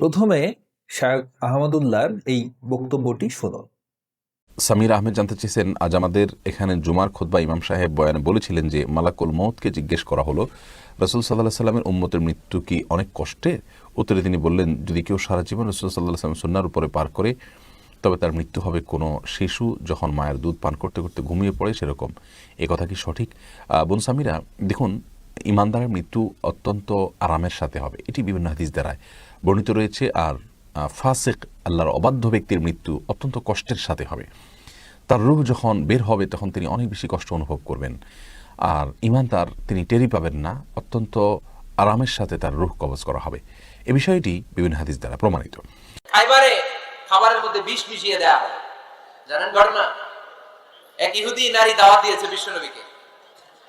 প্রথমে শায়ক আহমদুল্লাহর এই বক্তব্যটি শোনো। সামির আহমেদ জানতে চেয়েছেন, আজ আমাদের এখানে জুমার খোদবা ইমাম সাহেব বয়ানে বলেছিলেন যে, মালাকুল মৌতকে জিজ্ঞেস করা হলো, রসুল সাল্লাহ সাল্লামের উম্মতের মৃত্যু কি অনেক কষ্টে? উত্তরে তিনি বললেন, যদি কেউ সারা জীবন রসুল সাল্লাহ সাল্লাম সুন্নার উপরে পার করে, তবে তার মৃত্যু হবে কোনো শিশু যখন মায়ের দুধ পান করতে করতে ঘুমিয়ে পড়ে সেরকম। এ কথা কি সঠিক? বোন সামিরা, দেখুন ইমানদারের মৃত্যু অত্যন্ত আরামের সাথে হবে। এটি বিভিন্ন হাদিস দ্বারায় বর্ণিত রয়েছে। আর ফাসেক আল্লাহর অবাধ্য ব্যক্তির মৃত্যু অত্যন্ত কষ্টের সাথে হবে। তার রূহ যখন বের হবে, তখন তিনি অনেক বেশি কষ্ট অনুভব করবেন। আর ইমান তার তিনি টেরি পাবেন না। অত্যন্ত আরামের সাথে তার রূহ কবজ করা হবে। এ বিষয়টি বিভিন্ন হাদিস দ্বারা প্রমাণিত। খাইবারে খাবারের মধ্যে বিষ মিশিয়ে দেয়া জানেন ঘটনা? এক ইহুদি নারী দাওয়াত দিয়েছে বিশ্বনবীকে।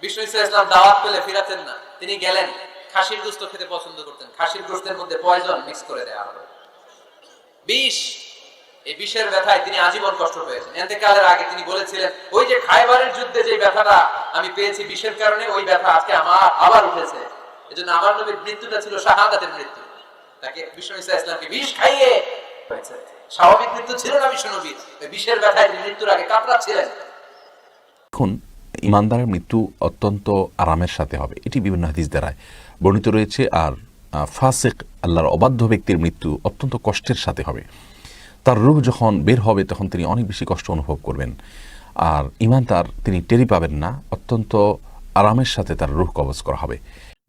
বিষ্ণু ইসলাম দাওয়াত পেলে ফিরাতেন না। তিনি গেলেন, খাসির গোস্ত খেতে পছন্দ করতেন। খাসির গোস্তের মধ্যে পয়জন মিক্স করে হলো। বিষ, এই বিষের ব্যথায় তিনি আজীবন কষ্ট পেয়েছেন। এতেকালের আগে তিনি বলেছিলেন, ওই যে খাইবারের যুদ্ধে যে ব্যথাটা আমি পেয়েছি, বিষের কারণে ওই ব্যথা আজকে আমার, আবার উঠেছে। এজন্য আমার নবীর মৃত্যুটা ছিল শাহাদাতের মৃত্যু। তাকে বিষ্ণু ইসা ইসলামকে বিষ খাইয়ে স্বাভাবিক মৃত্যু ছিল না বিষ্ণু নবীর। বিষের ব্যথায় মৃত্যুর আগে কাতরাচ্ছিলেন। এখন ইমানদারের মৃত্যু অত্যন্ত আরামের সাথে হবে। এটি বিভিন্ন হাদিস দ্বারায় বর্ণিত রয়েছে। আর ফাসেক, আল্লাহর অবাধ্য ব্যক্তির মৃত্যু অত্যন্ত কষ্টের সাথে হবে। তার রূহ যখন বের হবে, তখন তিনি অনেক বেশি কষ্ট অনুভব করবেন। আর ইমান তার, তিনি টেরি পাবেন না। অত্যন্ত আরামের সাথে তার রূহ কবজ করা হবে।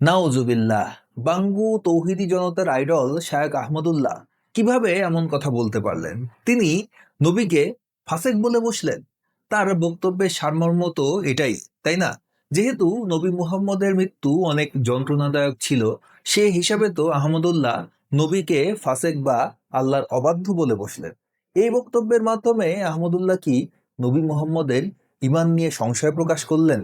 নাউজুবিল্লাহ। বাঙ্গু তৌহিদি জনতার আইডল শায়ক আহমদুল্লাহ। কীভাবে এমন কথা বলতে পারলেন? তিনি নবীকে ফাসেক বলে বসলেন। তার বক্তব্যের সারমর্ম তো এটাই, তাই না? যেহেতু নবী মুহাম্মদের মৃত্যু অনেক যন্ত্রণাদায়ক ছিল সে হিসাবে তো আহমদুল্লাহ নবীকে ফাসেক বা আল্লাহর অবাধ্য বলে বসলেন। এই বক্তব্যের মাধ্যমে আহমদুল্লাহ কি নবী মুহাম্মদের ইমান নিয়ে সংশয় প্রকাশ করলেন?